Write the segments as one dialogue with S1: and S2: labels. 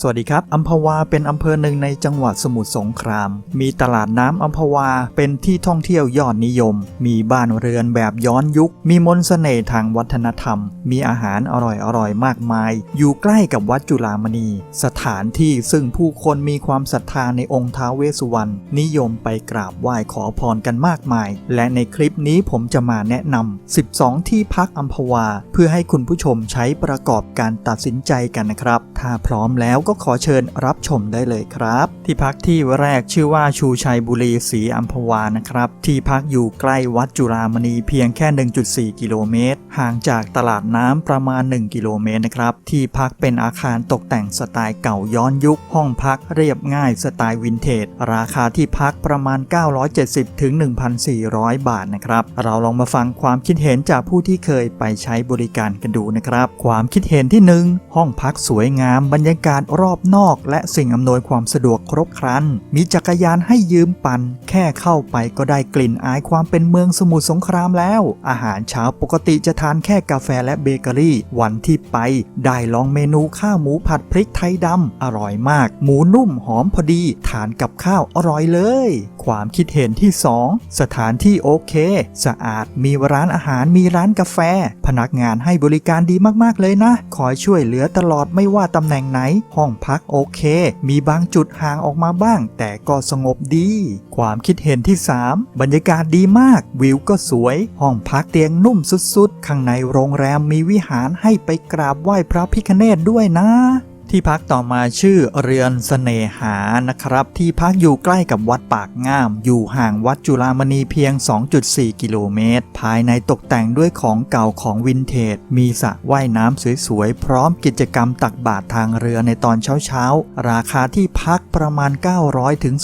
S1: สวัสดีครับอัมพวาเป็นอำเภอหนึ่งในจังหวัดสมุทรสงคราม มีตลาดน้ำอัมพวาเป็นที่ท่องเที่ยวยอดนิยม มีบ้านเรือนแบบย้อนยุค มีมนต์เสน่ห์ทางวัฒนธรรม มีอาหารอร่อยๆมากมาย อยู่ใกล้กับวัดจุฬามณี สถานที่ซึ่งผู้คนมีความศรัทธาในองค์ท้าวเวสสุวรรณนิยมไปกราบไหว้ขอพรกันมากมาย และในคลิปนี้ผมจะมาแนะนำ 12 ที่พักอัมพวา เพื่อให้คุณผู้ชมใช้ประกอบการตัดสินใจกันนะครับ ถ้าพร้อมแล้วก็ขอเชิญรับชมได้เลยครับ ที่พักที่แรกชื่อว่าชูชัยบุรีศรีอัมพวานะครับ ที่พักอยู่ใกล้วัดจุฬามณีเพียงแค่ 1.4 กิโลเมตร ห่างจากตลาดน้ำประมาณ 1 กิโลเมตรนะครับ ที่พักเป็นอาคารตกแต่งสไตล์เก่าย้อนยุค ห้องพักเรียบง่ายสไตล์วินเทจ ราคาที่พักประมาณ 970 ถึง 1,400 บาทนะครับ เราลองมาฟังความคิดเห็นจากผู้ที่เคยไปใช้บริการกันดูนะครับ ความคิดเห็นที่ 1 ห้องพักสวยงาม บรรยากาศรอบนอก และสิ่งอำนวยความสะดวกครบครัน มีจักรยานให้ยืมปั่น แค่เข้าไปก็ได้กลิ่นอายความเป็นเมืองสมุทรสงครามแล้ว อาหารเช้าปกติจะทานแค่กาแฟและเบเกอรี่ วันที่ไป ได้ลองเมนูข้าวหมูผัดพริกไทยดำอร่อยมาก หมูนุ่มหอมพอดี ทานกับข้าวอร่อยเลย ความคิดเห็นที่ 2 สถานที่โอเค สะอาดมีร้านอาหารมีร้านกาแฟ พนักงานให้บริการดีมากๆเลยนะ คอยช่วยเหลือตลอดไม่ว่าตำแหน่งไหน ห้องพักโอเค มีบางจุดห่างออกมาบ้าง แต่ก็สงบดี ความคิดเห็นที่ 3 บรรยากาศดีมาก วิวก็สวย ห้องพักเตียงนุ่มสุดๆข้างในโรงแรมมีวิหารให้ไปกราบไหว้พระพิคเนตด้วยนะ ที่พักต่อมาชื่อเรือนเสน่หานะครับ ที่พักอยู่ใกล้กับวัดปากง่าม อยู่ห่างวัดจุฬามณีเพียง 2.4 กิโลเมตร ภายในตกแต่งด้วยของเก่าของวินเทจ มีสระว่ายน้ำสวยๆ พร้อมกิจกรรมตักบาตรทางเรือในตอนเช้าๆ ราคาที่พักประมาณ 900 ถึง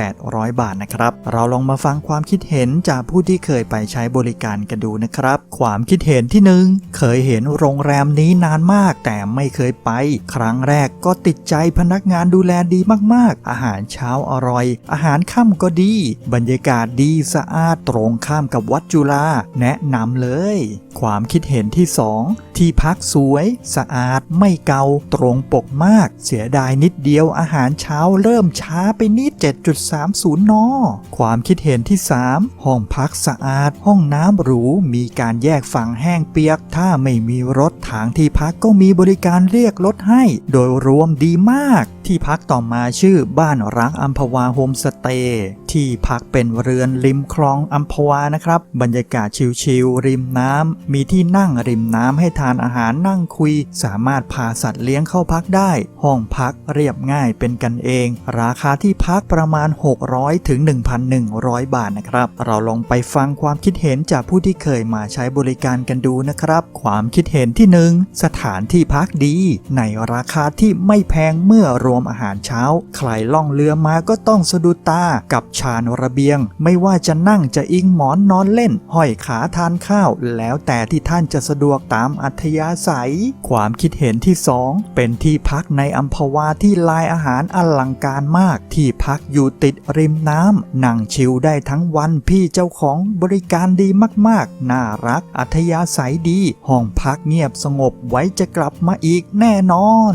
S1: 2,800 บาทนะครับ เราลองมาฟังความคิดเห็นจากผู้ที่เคยไปใช้บริการกันดูนะครับ ความคิดเห็นที่หนึ่งเคยเห็นโรงแรมนี้นานมากแต่ไม่เคยไปครั้งแรกก็ติดใจพนักงานดูแลดีมากๆ อาหารเช้าอร่อย อาหารค่ำก็ดี บรรยากาศดีสะอาดตรงข้ามกับวัดจุฬาแนะนำเลย ความคิดเห็นที่ 2 ที่พักสวย สะอาดไม่เกาตรงปกมาก เสียดายนิดเดียวอาหารเช้าเริ่มช้าไปนิด 7.30 น ความคิดเห็นที่ 3 ห้องพักสะอาด ห้องน้ำหรูมีการแยกฝั่งแห้งเปียก ถ้าไม่มีรถทางที่พักก็มีบริการเรียกรถให้โดยรวมดีมาก ที่พักต่อมาชื่อบ้านรักอัมพวาโฮมสเตย์ที่พักเป็นเรือนริมคลองอัมพวานะครับ บรรยากาศชิลๆริมน้ำมีที่นั่งริมน้ำให้ทานอาหารนั่งคุย สามารถพาสัตว์เลี้ยงเข้าพักได้ ห้องพักเรียบง่ายเป็นกันเอง ราคาที่พักประมาณ 600ถึง1,100 บาทนะครับ เราลองไปฟังความคิดเห็นจากผู้ที่เคยมาใช้บริการกันดูนะครับ ความคิดเห็นที่หนึ่งสถานที่พักดีในราคาที่ไม่แพงเมื่อรวมอาหารเช้า ใครล่องเรือมาก็ต้องสะดุดตากับชานระเบียง ไม่ว่าจะนั่งจะอิงหมอนนอนเล่น ห้อยขาทานข้าว แล้วแต่ที่ท่านจะสะดวกตามอัธยาศัย ความคิดเห็นที่ 2 เป็นที่พักในอัมพวาที่ลายอาหารอลังการมาก ที่พักอยู่ติดริมน้ำนั่งชิลได้ทั้งวันพี่เจ้าของบริการดีมากๆ น่ารัก อัธยาศัยดี ห้องพักเงียบสงบไว้จะกลับมาอีกแน่นอน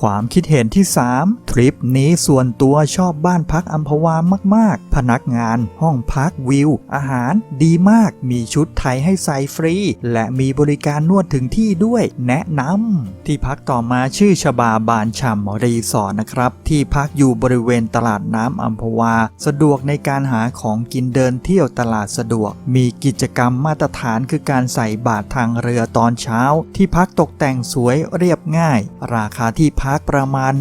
S1: ความคิดเห็นที่ 3 ทริปนี้ส่วนตัวชอบบ้านพักอัมพวามาก ๆ พนักงาน ห้องพักวิว อาหารดีมาก มีชุดไทยให้ใส่ฟรี และมีบริการนวดถึงที่ด้วย แนะนำที่พักต่อมาชื่อชบาบานฉ่ำรีสอร์ทนะครับ ที่พักอยู่บริเวณตลาดน้ำอัมพวา สะดวกในการหาของกินเดินเที่ยวตลาดสะดวก มีกิจกรรมมาตรฐานคือการใส่บาตรทางเรือตอนเช้า ที่พักตกแต่งสวยเรียบง่าย ราคาที่พักประมาณ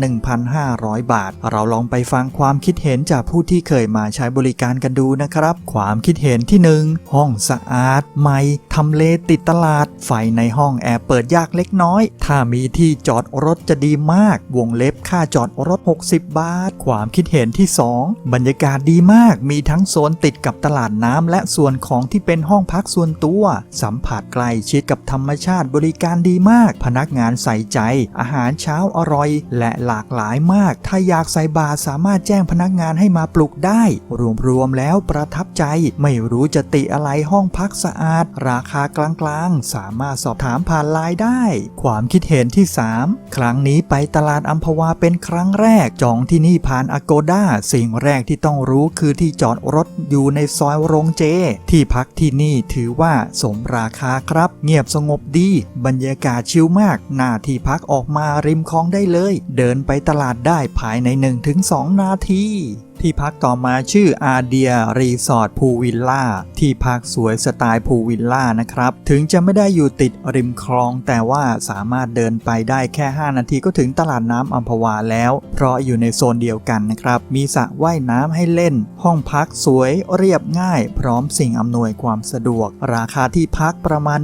S1: 1,500 บาท เราลองไปฟังความคิดเห็นจากผู้ที่เคยมาใช้บริการกันดูนะครับ ความคิดเห็นที่ 1 ห้องสะอาดใหม่ทำเลติดตลาด ไฟในห้องแอร์เปิดยากเล็กน้อย ถ้ามีที่จอดรถจะดีมาก วงเล็บค่าจอดรถ 60 บาท ความคิดเห็นที่ 2 บรรยากาศดีมาก มีทั้งโซนติดกับตลาดน้ำและส่วนของที่เป็นห้องพักส่วนตัว สัมผัสใกล้ชิดกับธรรมชาติบริการดีมาก พนักงานใส่ใจ อาหารเช้าอร่อยร่อย และหลากหลายมาก ถ้าอยากใส่บาตรสามารถแจ้งพนักงานให้มาปลุกได้ รวมๆแล้วประทับใจ ไม่รู้จะติอะไรห้องพักสะอาด ราคากลางๆ สามารถสอบถามผ่านไลน์ได้ ความคิดเห็นที่ 3 ครั้งนี้ไปตลาดอัมพวาเป็นครั้งแรก จองที่นี่ผ่านอโกด้าสิ่งแรกที่ต้องรู้คือที่จอดรถอยู่ในซอยโรงเจ ที่พักที่นี่ถือว่าสมราคาครับ เงียบสงบดี บรรยากาศชิลมาก หน้าที่พักออกมาริมคลองได้เลย เดินไปตลาดได้ภายใน 1-2 นาที ที่พักต่อมาชื่ออาเดียรีสอร์ทพูวิลล่าที่พักสวยสไตล์พูวิลล่านะครับ ถึงจะไม่ได้อยู่ติดริมคลอง แต่ว่าสามารถเดินไปได้แค่ 5 นาทีก็ถึงตลาดน้ำอัมพวาแล้ว เพราะอยู่ในโซนเดียวกันนะครับ มีสระว่ายน้ำให้เล่น ห้องพักสวยเรียบง่าย พร้อมสิ่งอำนวยความสะดวก ราคาที่พักประมาณ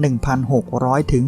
S1: 1,600 ถึง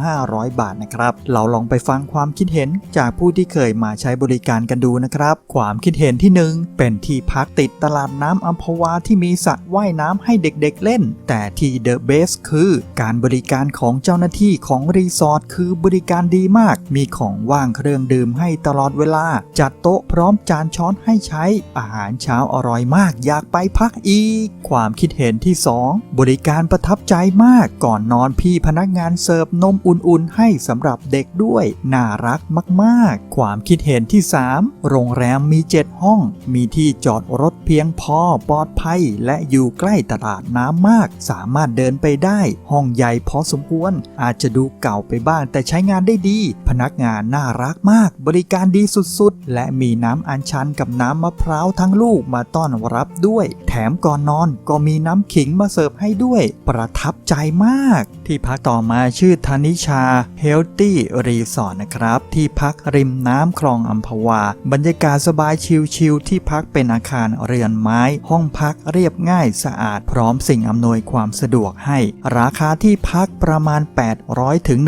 S1: 2,500 บาทนะครับ เราลองไปฟังความคิดเห็นจากผู้ที่เคยมาใช้บริการกันดูนะครับ ความคิดเห็นที่หนึ่งเป็นที่พักติดตลาดน้ำอัมพวาที่มีสระว่ายน้ำให้เด็กๆเล่น แต่ที่เดอะเบสคือการบริการของเจ้าหน้าที่ของรีสอร์ทคือบริการดีมาก มีของว่างเครื่องดื่มให้ตลอดเวลา จัดโต๊ะพร้อมจานช้อนให้ใช้ อาหารเช้าอร่อยมาก อยากไปพักอีก ความคิดเห็นที่ 2 บริการประทับใจมาก ก่อนนอนพี่พนักงานเสิร์ฟนมอุ่นๆ ให้สำหรับเด็กด้วย น่ารักมากๆ ความคิดเห็นที่ 3 โรงแรมมี 7 ห้อง มีที่จอดรถเพียงพอปลอดภัย และอยู่ใกล้ตลาดน้ำมาก สามารถเดินไปได้ ห้องใหญ่พอสมควร อาจจะดูเก่าไปบ้างแต่ใช้งานได้ดี พนักงานน่ารักมาก บริการดีสุดๆ และมีน้ำอัญชันกับน้ำมะพร้าวทั้งลูกมาต้อนรับด้วย มก่อนนอนก็มีน้ำขิงมาเสิร์ฟให้ด้วย ประทับใจมาก ที่พักต่อมาชื่อธนิชา Healthy Resort นะครับ ที่พักริมน้ำคลองอัมพวา บรรยากาศสบายชิลๆที่พักเป็นอาคารเรือนไม้ ห้องพักเรียบง่ายสะอาดพร้อมสิ่งอำนวยความสะดวกให้ ราคาที่พักประมาณ 800ถึง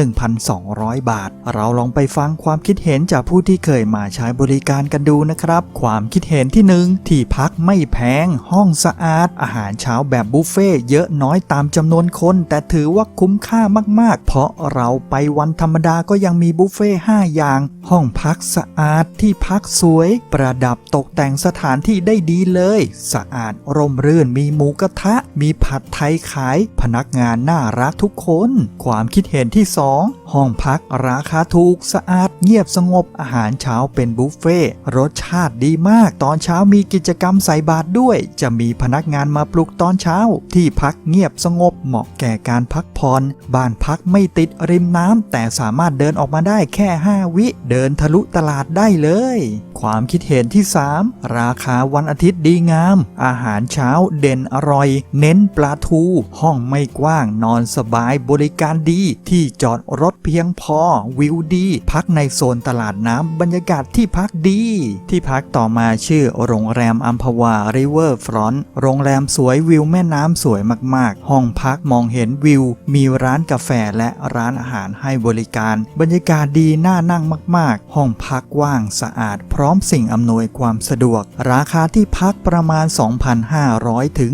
S1: 1,200 บาท เราลองไปฟังความคิดเห็นจากผู้ที่เคยมาใช้บริการกันดูนะครับ ความคิดเห็นที่หนึ่งที่พักไม่แพงห้องสะอาด อาหารเช้าแบบบุฟเฟ่เยอะน้อยตามจำนวนคน แต่ถือว่าคุ้มค่ามากๆ เพราะเราไปวันธรรมดาก็ยังมีบุฟเฟ่5อย่าง ห้องพักสะอาดที่พักสวย ประดับตกแต่งสถานที่ได้ดีเลย สะอาดร่มรื่นมีหมูกระทะ มีผัดไทยขาย พนักงานน่ารักทุกคน ความคิดเห็นที่ 2 ห้องพักราคาถูกสะอาดเงียบสงบอาหารเช้าเป็นบุฟเฟ่รสชาติดีมาก ตอนเช้ามีกิจกรรมใส่บาตรด้วย จะมีพนักงานมาปลุกตอนเช้า ที่พักเงียบสงบเหมาะแก่การพักผ่อนบ้านพักไม่ติดริมน้ำแต่สามารถเดินออกมาได้แค่ 5 วิเดินทะลุตลาดได้เลย ความคิดเห็นที่ 3 ราคาวันอาทิตย์ดีงาม อาหารเช้าเด่นอร่อย เน้นปลาทู ห้องไม่กว้างนอนสบายบริการดี ที่จอดรถเพียงพอ วิวดี พักในโซนตลาดน้ำบรรยากาศที่พักดี ที่พักต่อมาชื่อโรงแรมอัมพวาริเวอร์ฟรอนโรงแรมสวยวิวแม่น้ำสวยมากๆ ห้องพักมองเห็นวิว มีร้านกาแฟและร้านอาหารให้บริการ บรรยากาศดีน่านั่งมาก ๆ ห้องพักว้างสะอาด พร้อมสิ่งอำนวยความสะดวก ราคาที่พักประมาณ 2,500 ถึง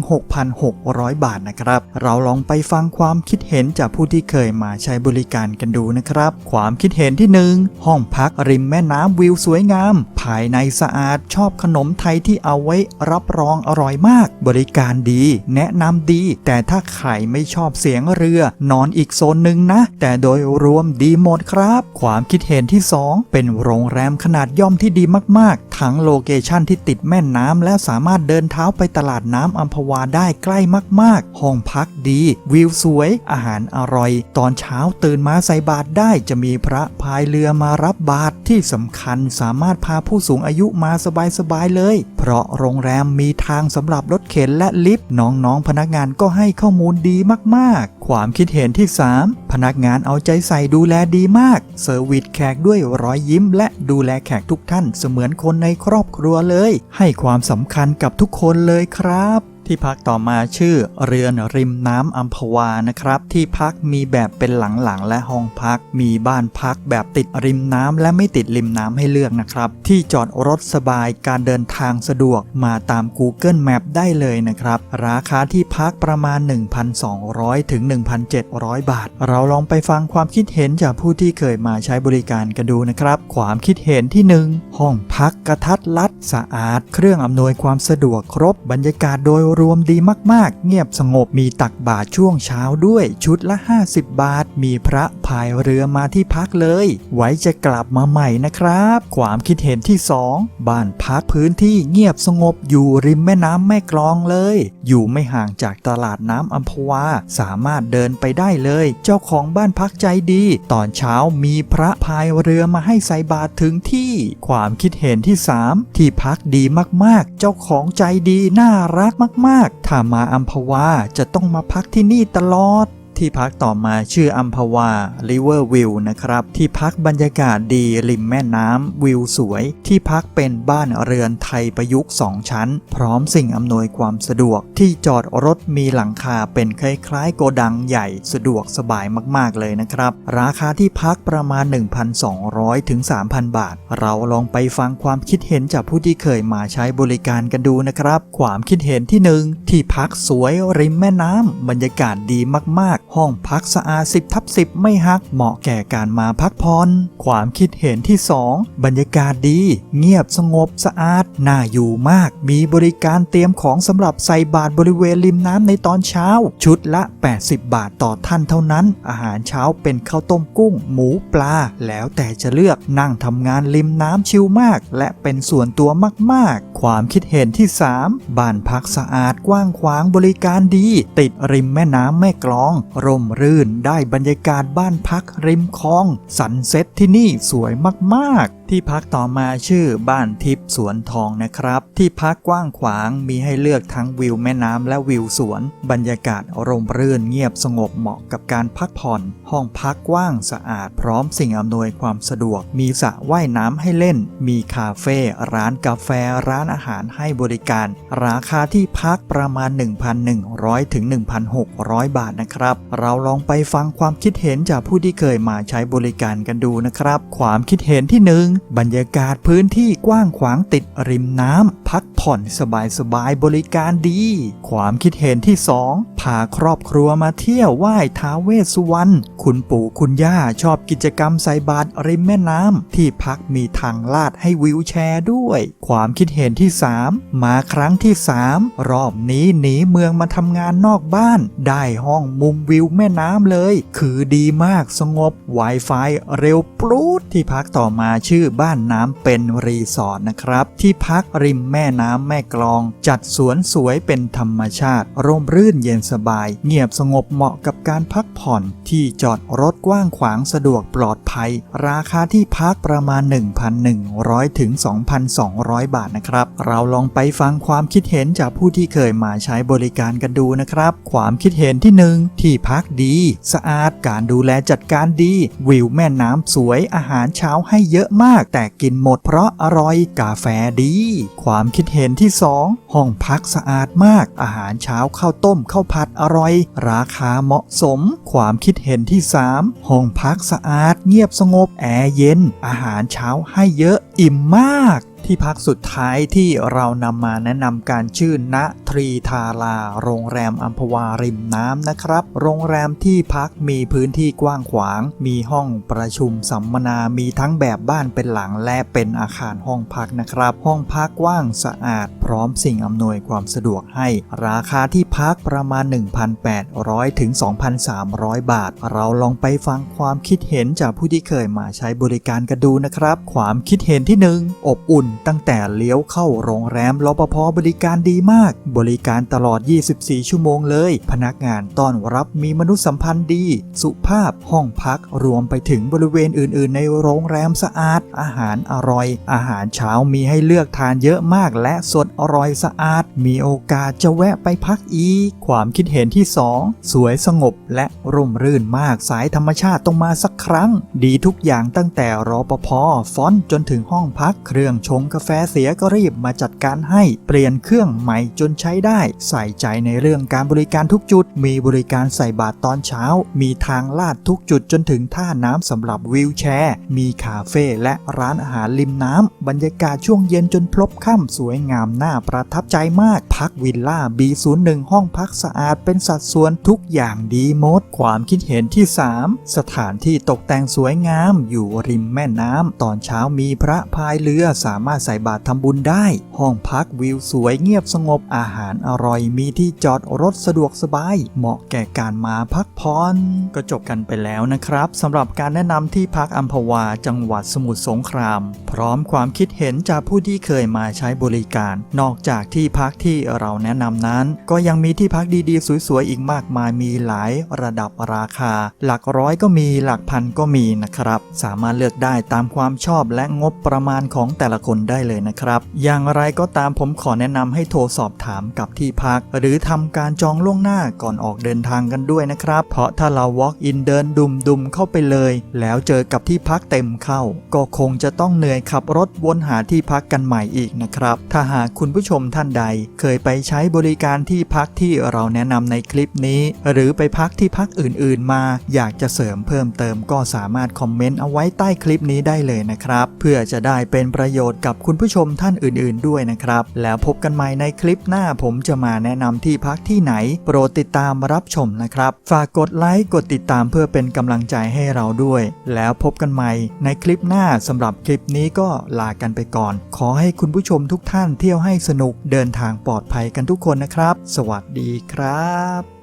S1: 6,600 บาทนะครับ เราลองไปฟังความคิดเห็นจากผู้ที่เคยมาใช้บริการกันดูนะครับ ความคิดเห็นที่ 1 ห้องพักริมแม่น้ำวิวสวยงาม ภายในสะอาดชอบขนมไทยที่เอาไว้รับรองอร่อยมากบริการดี แนะนำดี แต่ถ้าใครไม่ชอบเสียงเรือ นอนอีกโซนหนึ่งนะ แต่โดยรวมดีหมดครับ ความคิดเห็นที่ 2 เป็นโรงแรมขนาดย่อมที่ดีมากๆ ทั้งโลเคชั่นที่ติดแม่น้ำและสามารถเดินเท้าไปตลาดน้ำอัมพวาได้ใกล้มากๆ ห้องพักดี วิวสวย อาหารอร่อย ตอนเช้าตื่นมาใส่บาตรได้จะมีพระพายเรือมารับบาตรที่สำคัญสามารถพาผู้สูงอายุมาสบายๆเลย เพราะโรงแรมมีทางสำหรับรถเข็นและลิฟต์น้องๆ พนักงานก็ให้ข้อมูลดีมากๆ ความคิดเห็นที่ 3 พนักงานเอาใจใส่ดูแลดีมาก เซอร์วิสแขกด้วยรอยยิ้ม และดูแลแขกทุกท่านเสมือนคนในครอบครัวเลย ให้ความสำคัญกับทุกคนเลยครับ ที่พักต่อมาชื่อเรือนริมน้ำอัมพวานะครับ ที่พักมีแบบเป็นหลังๆ และห้องพัก มีบ้านพักแบบติดริมน้ำและไม่ติดริมน้ำให้เลือกนะครับ ที่จอดรถสบายการเดินทางสะดวกมาตาม Google Map ได้เลยนะครับ ราคาที่พักประมาณ 1,200 ถึง 1,700 บาท เราลองไปฟังความคิดเห็นจากผู้ที่เคยมาใช้บริการกันดูนะครับ ความคิดเห็นที่ 1 ห้องพักกระทัดรัดสะอาด เครื่องอำนวยความสะดวกครบบรรยากาศโดยรวมดีมากๆ เงียบสงบมีตักบาตรช่วงเช้าด้วยชุดละ 50 บาท มีพระพายเรือมาที่พักเลย ไว้จะกลับมาใหม่นะครับ ความคิดเห็นที่ 2 บ้านพักพื้นที่เงียบสงบอยู่ริมแม่น้ำแม่กลองเลย อยู่ไม่ห่างจากตลาดน้ำอัมพวา สามารถเดินไปได้เลย เจ้าของบ้านพักใจดี ตอนเช้ามีพระพายเรือมาให้ใส่บาตรถึงที่ ความคิดเห็นที่ 3 ที่พักดีมากๆ เจ้าของใจดีน่ารักมากๆถ้ามาอัมพวาจะต้องมาพักที่นี่ตลอด ที่พักต่อมาชื่ออัมพวา River View นะครับ ที่พักบรรยากาศดีริมแม่น้ำวิวสวย ที่พักเป็นบ้านเรือนไทยประยุกต์ 2 ชั้น พร้อมสิ่งอำนวยความสะดวก ที่จอดรถมีหลังคาเป็นคล้ายๆ โกดังใหญ่สะดวกสบายมากๆเลยนะครับ ราคาที่พักประมาณ 1,200ถึง3,000 บาท เราลองไปฟังความคิดเห็นจากผู้ที่เคยมาใช้บริการกันดูนะครับ ความคิดเห็นที่หนึ่งที่พักสวยริมแม่น้ำบรรยากาศดีมากๆห้องพักสะอาด 10ทับ10 ไม่ฮักเหมาะแก่การมาพักผ่อนความคิดเห็นที่ 2 บรรยากาศดี เงียบสงบสะอาด น่าอยู่มาก มีบริการเตรียมของสำหรับใส่บาตรบริเวณริมน้ำในตอนเช้า ชุดละ 80 บาทต่อท่านเท่านั้น อาหารเช้าเป็นข้าวต้มกุ้ง หมูปลา แล้วแต่จะเลือกนั่งทำงานริมน้ำชิลมาก และเป็นส่วนตัวมากๆ ความคิดเห็นที่ 3 บ้านพักสะอาดกว้างขวางบริการดี ติดริมแม่น้ำแม่กลองร่มรื่นได้บรรยากาศบ้านพักริมคลอง สันเซ็ตที่นี่สวยมากๆที่พักต่อมาชื่อบ้านทิพย์สวนทองนะครับ ที่พักกว้างขวางมีให้เลือกทั้งวิวแม่น้ำและวิวสวน บรรยากาศร่มรื่นเงียบสงบเหมาะกับการพักผ่อน ห้องพักกว้างสะอาดพร้อมสิ่งอำนวยความสะดวก มีสระว่ายน้ำให้เล่น มีคาเฟ่ร้านกาแฟร้านอาหารให้บริการ ราคาที่พักประมาณ 1,100 ถึง 1,600 บาทนะครับ เราลองไปฟังความคิดเห็นจากผู้ที่เคยมาใช้บริการกันดูนะครับ ความคิดเห็นที่หนึ่งบรรยากาศพื้นที่กว้างขวางติดริมน้ำ พักผ่อนสบายๆบริการดี ความคิดเห็นที่สองาครอบครัวมาเที่ยวไหว้ท้าเวสสุวรรณ คุณปู่คุณย่าชอบกิจกรรมใส่บาตรริมแม่น้ำ ที่พักมีทางลาดให้วิวแชร์ด้วย ความคิดเห็นที่ 3 มาครั้งที่ 3 รอบนี้หนีเมืองมาทำงานนอกบ้าน ได้ห้องมุมวิวแม่น้ำเลย คือดีมากสงบ Wi-Fi เร็วปรูดที่พักต่อมาชื่อบ้านน้ำเป็นรีสอร์ทนะครับ ที่พักริมแม่น้ำแม่กลอง จัดสวนสวยเป็นธรรมชาติ ร่มรื่นเย็นสบาย เงียบสงบเหมาะกับการพักผ่อน ที่จอดรถกว้างขวางสะดวกปลอดภัย ราคาที่พักประมาณ 1,100 ถึง 2,200 บาทนะครับ เราลองไปฟังความคิดเห็นจากผู้ที่เคยมาใช้บริการกันดูนะครับ ความคิดเห็นที่หนึ่งที่พักดี สะอาดการดูแลจัดการดี วิวแม่น้ำสวยอาหารเช้าให้เยอะมาก แต่กินหมดเพราะอร่อยกาแฟดี ความคิดเห็นที่ 2 ห้องพักสะอาดมาก อาหารเช้าข้าวต้มข้าวผัดอร่อย ราคาเหมาะสม ความคิดเห็นที่ 3 ห้องพักสะอาดเงียบสงบแอร์เย็น อาหารเช้าให้เยอะอิ่มมาก ที่พักสุดท้ายที่เรานำมาแนะนำการชื่อณทรีทารา โรงแรมอัมพวาริมน้ำนะครับ โรงแรมที่พักมีพื้นที่กว้างขวาง มีห้องประชุมสัมมนา มีทั้งแบบบ้านเป็นหลังและเป็นอาคารห้องพักนะครับ ห้องพักกว้างสะอาด พร้อมสิ่งอำนวยความสะดวกให้ ราคาที่พักประมาณ 1,800 ถึง 2,300 บาท เราลองไปฟังความคิดเห็นจากผู้ที่เคยมาใช้บริการกันดูนะครับ ความคิดเห็นที่หนึ่งอบอุ่นตั้งแต่เลี้ยวเข้าโรงแรมรปภบริการดีมาก บริการตลอด 24 ชั่วโมงเลย พนักงานต้อนรับมีมนุษยสัมพันธ์ดี สุภาพห้องพักรวมไปถึงบริเวณอื่น ๆ ในโรงแรมสะอาด อาหารอร่อย อาหารเช้ามีให้เลือกทานเยอะมากและสดอร่อยสะอาด มีโอกาสจะแวะไปพักอีก ความคิดเห็นที่ 2 สวยสงบและร่มรื่นมากสายธรรมชาติต้องมาสักครั้ง ดีทุกอย่างตั้งแต่รอปภฟอนจนถึงห้องพักเครื่องชงกาแฟเสียก็รีบมาจัดการให้เปลี่ยนเครื่องใหม่จนใช้ได้ ใส่ใจในเรื่องการบริการทุกจุด มีบริการใส่บาตรตอนเช้า มีทางลาดทุกจุดจนถึงท่าน้ำสำหรับวิวแชร์ มีคาเฟ่และร้านอาหารริมน้ำบรรยากาศช่วงเย็นจนพลบค่ำสวยงามน่าประทับใจมาก พักวิลล่า B01 ห้องพักสะอาดเป็นสัดส่วนทุกอย่างดีหมดความคิดเห็นที่ 3 สถานที่ตกแต่งสวยงามอยู่ริมแม่น้ำตอนเช้ามีพระพายเรือสามารถใส่บาตรทำบุญได้ ห้องพักวิวสวยเงียบสงบอาหารอร่อยมีที่จอดรถสะดวกสบาย เหมาะแก่การมาพักผ่อนก็จบกันไปแล้วนะครับสำหรับการแนะนำที่พักอัมพวาจังหวัดสมุทรสงคราม พร้อมความคิดเห็นจากผู้ที่เคยมาใช้บริการ นอกจากที่พักที่เราแนะนำนั้น ก็ยังมีที่พักดีๆ สวยๆ อีกมากมายมีหลายระดับราคา หลักร้อยก็มีหลักพันก็มีนะครับ สามารถเลือกได้ตามความชอบและงบประมาณของแต่ละคนได้เลยนะครับ อย่างไรก็ตามผมขอแนะนำให้โทรสอบถามกับที่พัก หรือทำการจองล่วงหน้าก่อนออกเดินทางกันด้วยนะครับ เพราะถ้าเรา walk in เดินดุมๆเข้าไปเลย แล้วเจอกับที่พักเต็มเข้า ก็คงจะต้องเหนื่อยขับรถวนหาที่พักกันใหม่อีกนะครับ ถ้าหากคุณผู้ชมท่านใด เคยไปใช้บริการที่พักที่เราแนะนำในคลิปนี้ หรือไปพักที่พักอื่น ๆ มา อยากจะเสริมเพิ่มเติมก็สามารถคอมเมนต์เอาไว้ใต้คลิปนี้ได้เลยนะครับ เพื่อจะได้เป็นประโยชน์กับคุณผู้ชมท่านอื่นๆด้วยนะครับ แล้วพบกันใหม่ในคลิปหน้าผมจะมาแนะนำที่พักที่ไหน โปรดติดตามรับชมนะครับ ฝากกดไลค์กดติดตามเพื่อเป็นกำลังใจให้เราด้วย แล้วพบกันใหม่ในคลิปหน้าสำหรับคลิปนี้ก็ลากันไปก่อน ขอให้คุณผู้ชมทุกท่านเที่ยวให้สนุกเดินทางปลอดภัยกันทุกคนนะครับ สวัสดีครับ